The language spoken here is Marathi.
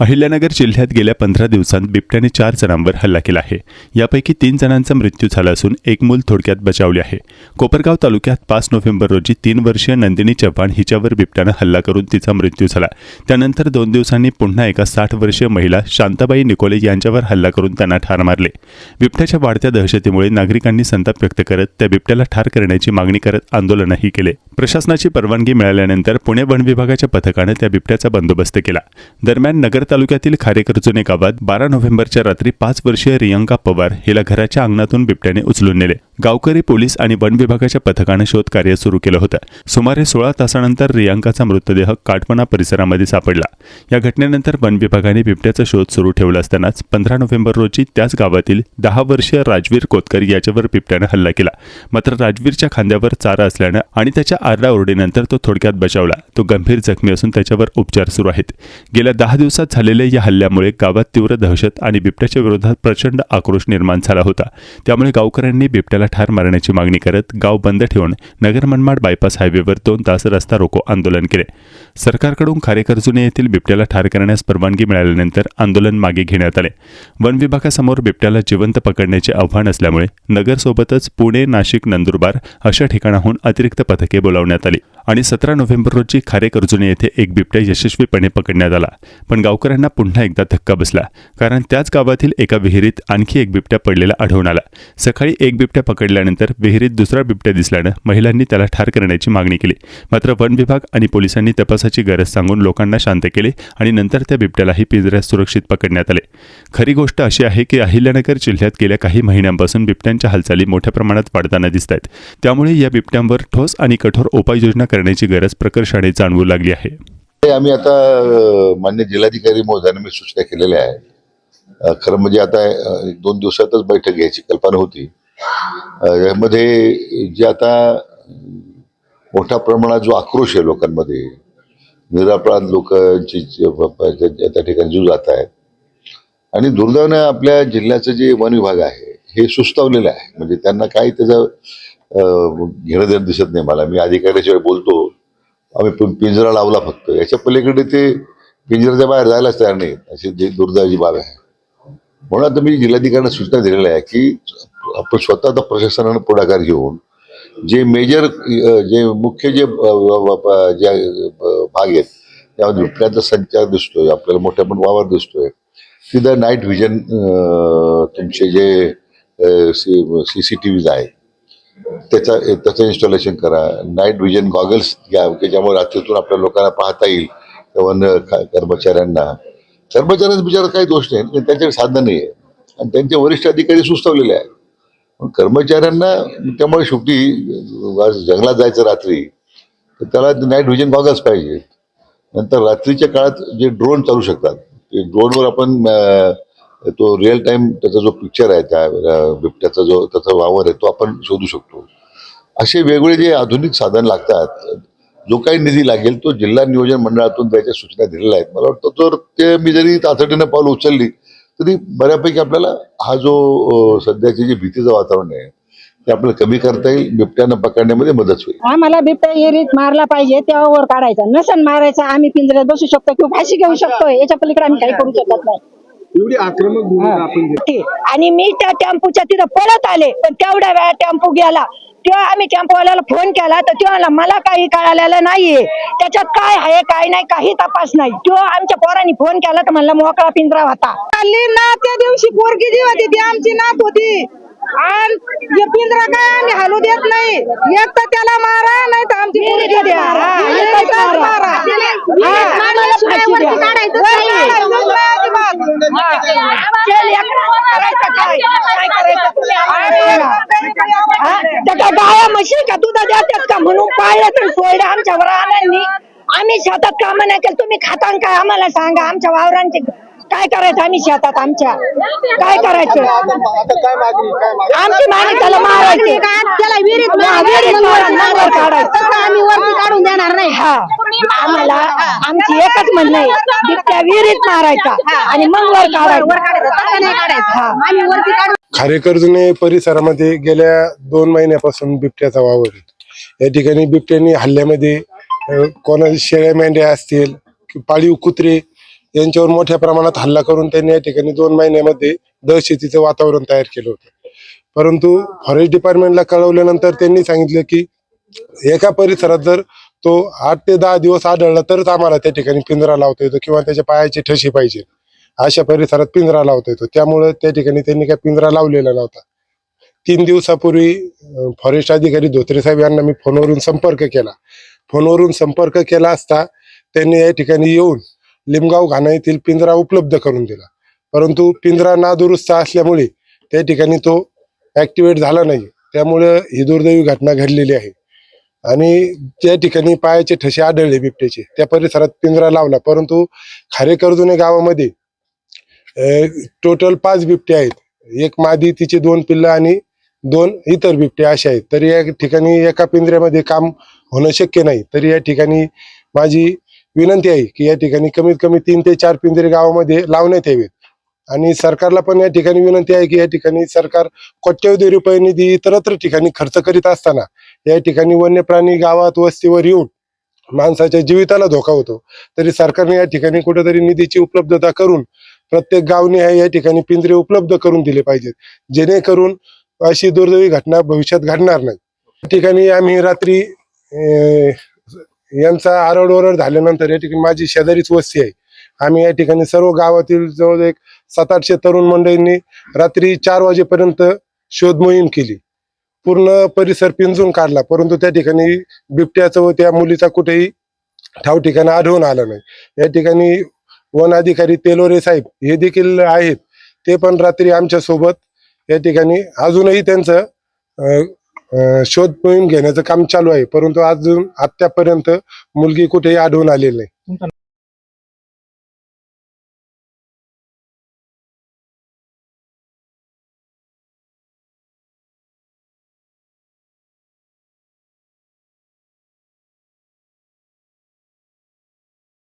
अहिल्यानगर जिल्ह्यात गेल्या पंधरा दिवसांत बिबट्याने चार जणांवर हल्ला केला आहे. यापैकी तीन जणांचा मृत्यू झाला असून एक मूल थोडक्यात बचावले आहे. कोपरगाव तालुक्यात पाच नोव्हेंबर रोजी तीन वर्षीय नंदिनी चव्हाण हिच्यावर बिबट्यानं हल्ला करून तिचा मृत्यू झाला. त्यानंतर दोन दिवसांनी पुन्हा एका साठ वर्षीय महिला शांताबाई निकोले यांच्यावर हल्ला करून त्यांना ठार मारले. बिबट्याच्या वाढत्या दहशतीमुळे नागरिकांनी संताप व्यक्त करत त्या बिबट्याला ठार करण्याची मागणी करत आंदोलनही केले. प्रशासनाची परवानगी मिळाल्यानंतर पुणे वन विभागाच्या पथकानं त्या बिबट्याचा बंदोबस्त केला. दरम्यान नगर तालुक्यातील खारेकरजुने गावात बारा नोव्हेंबरच्या रात्री पाच वर्षीय रियंका पवार हिला घराच्या अंगणातून बिबट्याने उचलून नेले. गावकरी पोलीस आणि वन विभागाच्या पथकानं शोध कार्य सुरू केलं होतं. सुमारे सोळा तासानंतर रियांकाचा मृतदेह काटपणा परिसरामध्ये सापडला. या घटनेनंतर वन विभागाने बिबट्याचा शोध सुरू ठेवला असतानाच पंधरा नोव्हेंबर रोजी त्याच गावातील दहा वर्षीय राजवीर कोतकर याच्यावर बिबट्यानं हल्ला केला. मात्र राजवीरच्या खांद्यावर चारा असल्यानं आणि त्याच्या आरडाओरडीनंतर तो थोडक्यात बचावला. तो गंभीर जखमी असून त्याच्यावर उपचार सुरू आहेत. गेल्या दहा दिवसात झालेल्या या हल्ल्यामुळे गावात तीव्र दहशत आणि बिबट्याच्या विरोधात प्रचंड आक्रोश निर्माण झाला होता. त्यामुळे गावकऱ्यांनी बिबट्याला ठार मारण्याची मागणी करत गाव बंद ठेवून नगर मनमाड बायपास हायवेवर दोन तास रस्ता रोको आंदोलन केले. सरकारकडून खारेकर्जुने येथील बिबट्याला ठार करण्यास परवानगी मिळाल्यानंतर आंदोलन मागे घेण्यात आले. वन विभागासमोर बिबट्याला जिवंत पकडण्याचे आव्हान असल्यामुळे नगरसोबतच पुणे नाशिक नंदुरबार अशा ठिकाणाहून अतिरिक्त पथके बोलावण्यात आली. आणि सतरा नोव्हेंबर रोजी खारेकर्जुने येथे एक बिबट्या यशस्वीपणे पकडण्यात आला. पण गावकऱ्यांना पुन्हा एकदा धक्का बसला कारण त्याच गावातील एका विहिरीत आणखी एक बिबट्या पडलेला आढळून आला. सकाळी एक बिबट्या पकडल्यानंतर विहिरीत दुसरा बिबट्या दिसल्यानं महिलांनी त्याला ठार करण्याची मागणी केली. मात्र वन विभाग आणि पोलिसांनी तपासाची गरज सांगून लोकांना शांत केले आणि नंतर त्या बिबट्यालाही पिंजऱ्यात सुरक्षित पकडण्यात आले. खरी गोष्ट अशी आहे की अहिल्यानगर जिल्ह्यात गेल्या काही महिन्यांपासून बिबट्यांच्या हालचाली मोठ्या प्रमाणात वाढताना दिसत आहेत त्यामुळे या बिबट्यांवर ठोस आणि कठोर उपाययोजना करण्याची गरज प्रकर्षाने जाणवू लागली आहे. हे आम्ही आता मान्य जिल्हाधिकारी महोदयांना मी सूचना केलेल्या आहे खरं म्हणजे आता एक दोन दिवसातच बैठक घ्यायची कल्पना होती. यामध्ये जे आता मोठ्या प्रमाणात जो आक्रोश आहे लोकांमध्ये निरापराध लोकांची जे त्या ठिकाणी जीव जात आहेत आणि दुर्दैवानं आपल्या जिल्ह्याचं जे वन विभाग आहे हे सुस्तावलेलं आहे. म्हणजे त्यांना काही त्याचं घेणं देणं दिसत नाही मला. मी अधिकाऱ्याशिवाय बोलतो. आम्ही पिंजरा लावला फक्त. याच्या पलीकडे ते पिंजऱ्याच्या बाहेर जायलाच तयार नाही अशी जी दुर्दैवी बाब आहे. म्हणून आता मी जिल्हाधिकाऱ्यांना सूचना दिलेल्या आहे की आपण स्वतः प्रशासनानं पुढाकार घेऊन जे मेजर जे मुख्य जे जे भाग आहेत त्यामध्ये बिबट्याचा संचार दिसतोय. आपल्याला मोठ्या पण वावर दिसतोय. तिथं नाईट व्हिजन तुमचे जे सी सी टी व्हीज आहेत त्याचा त्याचं इन्स्टॉलेशन करा. नाईट व्हिजन गॉगल्स घ्या की ज्यामुळे रात्रीतून आपल्या लोकांना पाहता येईल त्या कर्मचाऱ्यांना. कर्मचाऱ्यांचा बिचारा काही दोष नाही पण त्यांच्याकडे साधनं नाही आहे. आणि त्यांचे वरिष्ठ अधिकारी सुचवलेले आहेत. पण कर्मचाऱ्यांना त्यामुळे शेवटी जंगलात जायचं रात्री तर त्याला नाईट व्हिजन गॉगल्स पाहिजे. नंतर रात्रीच्या काळात जे ड्रोन चालू शकतात ते ड्रोनवर आपण तो रिअल टाइम त्याचा जो पिक्चर आहे त्या बिबट्याचा जो त्याचा वावर आहे तो आपण शोधू शकतो. असे वेगवेगळे जे आधुनिक साधन लागतात जो काही निधी लागेल तो जिल्हा नियोजन मंडळातून त्याच्या सूचना दिलेल्या आहेत. मला वाटतं तर ते मी जरी तातडीनं पाऊल उचलली तरी बऱ्यापैकी आपल्याला हा जो सध्याची जी भीतीचं वातावरण आहे ते आपल्याला कमी करता येईल बिबट्यानं पकडण्यामध्ये मदत होईल. आम्हाला बिबट्या एरीत मारला पाहिजे तेव्हा वर काढायचा. नसन मारायचा आम्ही पिंजऱ्यात बसू शकतो किंवा फाशी घेऊ शकतो. याच्या पलीकडे आम्ही काही करू शकत नाही. एवढी आक्रमक भूमिका आपण घेतो. आणि मी त्या टेम्पूच्या तिथं पळत आले पण तेवढ्या वेळा टेम्पो गेला. तेव्हा आम्ही टेम्पोवाल्याला फोन केला तर तेव्हा म्हणला, मला काही कळालेलं नाहीये. त्याच्यात काय आहे काय नाही काही तपास नाही. तेव्हा आमच्या पोरांनी फोन केला तर म्हणला मोकळा पिंजरा होता. ना त्या दिवशी पोरगी जी होती ती आमची नात होती. आणि हे पिंजरा काय आम्ही हलू देत नाही. एक तर त्याला मारा नाही तर आमची मुलगी द्या हा, एकच मारा. हा, आम्हाला फाशी द्या. वर काढायचंच नाही अजिबात. हा. ते लेकरांना करायचं काय? काय करायचं तुम्ही आम्हाला सांगा. हा? त्या काय गाया म्हशी का दुधा देतात का म्हणून पाळलं तर सोयडं आमच्या वरांनी आम्ही शेतात काम नाही केलं तुम्ही खातान काय आम्हाला सांगा? आमच्या वावरांचे काय करायचं आम्ही शेतात आमच्या? काय करायचं? आता काय मागणी काय मागणी आमची मागणी त्याला मारायची त्याला विहिरीत विहिरीत मारून नांगर काढायचं. आम्ही वरती काढून देणार नाही. हा. आम्हाला आमची एकच म्हणणं आहे. बिबट्या विहिरीत मारायचा आणि मग वर काढायचा. हा. आम्ही वरती काढून खारेकर्जुने परिसरामध्ये गेल्या दोन महिन्यापासून बिबट्याचा वावर. या ठिकाणी बिबट्यानी हल्ल्यामध्ये कोणाच्या शेळ्या मेंढ्या असतील पाळीव कुत्रे यांच्यावर मोठ्या प्रमाणात हल्ला करून त्यांनी या ठिकाणी दोन महिन्यामध्ये दहशतीचं वातावरण तयार केलं होतं. परंतु फॉरेस्ट डिपार्टमेंटला कळवल्यानंतर त्यांनी सांगितलं की एका परिसरात जर तो आठ ते दहा दिवस आढळला तरच आम्हाला त्या ठिकाणी पिंजरा लावता येतो किंवा त्याच्या पायाची ठशी पाहिजे. अशा परिसरात पिंजरा लावता येतो. त्यामुळे त्या ठिकाणी त्यांनी काय पिंजरा लावलेला नव्हता. तीन दिवसापूर्वी फॉरेस्ट अधिकारी धोत्रे साहेब यांना मी फोनवरून संपर्क केला. फोनवरून संपर्क केला असता त्यांनी या ठिकाणी येऊन लिमगाव घाणा येथील पिंजरा उपलब्ध करून दिला. परंतु पिंजरा नादुरुस्त असल्यामुळे त्या ठिकाणी तो ऍक्टिवेट झाला नाही. त्यामुळे ही दुर्दैवी घटना घडलेली आहे. आणि त्या ठिकाणी पायाचे ठसे आढळले बिबट्याचे. त्या परिसरात पिंजरा लावला. परंतु खारेकर्जुने गावामध्ये टोटल पाच बिबटे आहेत. एक मादी तिचे दोन पिल्लं आणि दोन इतर बिबटे असे आहेत. तरी या ठिकाणी एका पिंजऱ्यामध्ये काम होणं शक्य नाही. तरी या ठिकाणी माझी विनंती आहे की या ठिकाणी कमीत कमी तीन ते चार पिंजरे गावामध्ये लावण्यात यावेत. आणि सरकारला पण या ठिकाणी विनंती आहे की या ठिकाणी सरकार कोट्यवधी रुपये निधी इतरत्र ठिकाणी खर्च करीत असताना या ठिकाणी वन्य प्राणी गावात वस्तीवर येऊन माणसाच्या जीविताला धोका होतो. तरी सरकारने या ठिकाणी कुठेतरी निधीची उपलब्धता करून प्रत्येक गावने या ठिकाणी पिंजरे उपलब्ध करून दिले पाहिजेत. जेणेकरून अशी दुर्दैवी घटना भविष्यात घडणार नाही. या ठिकाणी आम्ही रात्री यांचा आरडओरड झाल्यानंतर या ठिकाणी माझी शेजारीच वस्ती आहे. आम्ही या ठिकाणी सर्व गावातील जवळ एक सात आठशे तरुण मंडळींनी रात्री चार वाजेपर्यंत शोध मोहीम केली. पूर्ण परिसर पिंजून काढला परंतु त्या ठिकाणी बिबट्याचं व त्या मुलीचा कुठेही ठाव ठिकाणी आढळून आलं नाही. या ठिकाणी वन अधिकारी तेलोरे साहेब हे देखील आहेत. ते पण रात्री आमच्यासोबत या ठिकाणी अजूनही त्यांचं शोध मोहीम घेण्याचं काम चालू आहे. परंतु अजून आत्तापर्यंत मुलगी कुठेही आढळून आलेली नाही.